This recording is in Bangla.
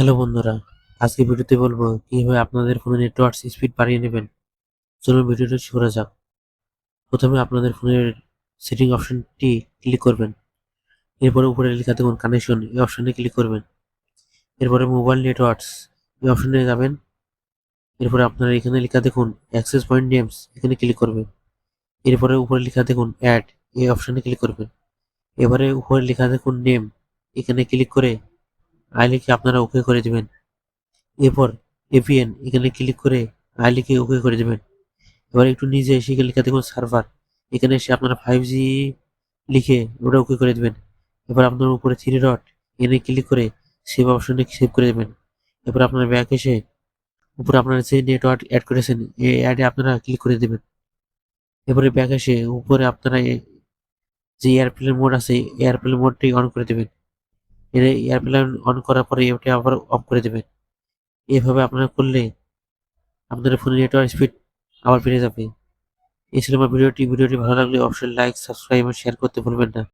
হ্যালো বন্ধুরা আজকে ভিডিওতে বলব কীভাবে আপনাদের ফোনে নেটওয়ার্ক স্পিড বাড়িয়ে নেবেন। চলুন ভিডিওটা শুরু যাক। প্রথমে আপনাদের ফোনের সেটিং অপশনটি ক্লিক করবেন। এরপরে উপরে লেখা দেখুন কানেকশন এই অপশনে ক্লিক করবেন। এরপরে মোবাইল নেটওয়ার্কস এই অপশনে যাবেন। এরপরে আপনারা এখানে লেখা দেখুন অ্যাক্সেস পয়েন্ট নেমস এখানে ক্লিক করবেন। এরপরে উপরে লেখা দেখুন অ্যাড এই অপশনে ক্লিক করবেন। এবারে উপরে লেখা দেখুন নেম এখানে ক্লিক করে আই লিখে আপনারা ওকে করে দিবেন। এরপর এভিএন এখানে ক্লিক করে আই লিখে ওকে করে দেবেন। এবার একটু নিচে এসে লেখা দেখুন সার্ভার। এখানে এসে আপনারা ফাইভ জি লিখে ওটা ওকে করে দেবেন। এবার আপনার উপরে থ্রি ডট এনে ক্লিক করে সেভ অপশনে সেভ করে দেবেন। এবার আপনার ব্যাক এসে উপরে আপনারা যে নেটওয়ার্ক অ্যাড করেছেন, এই অ্যাডে আপনারা ক্লিক করে দেবেন। এবারে ব্যাক এসে উপরে আপনারা যে এয়ারপ্লেন মোড আছে এয়ারপ্লেন মোডটি অন করে দেবেন। এয়ারপ্লেন অন করার পরে এটি আবার অফ করে দেবেন এভাবে আপনারা করলে আপনাদের ফোনের নেটওয়ার্ক স্পিড আবার বেড়ে যাবে। এই ছিল আমার ভিডিওটি ভিডিওটি ভালো লাগলে অবশ্যই লাইক সাবস্ক্রাইব এবং শেয়ার করতে ভুলবেন না।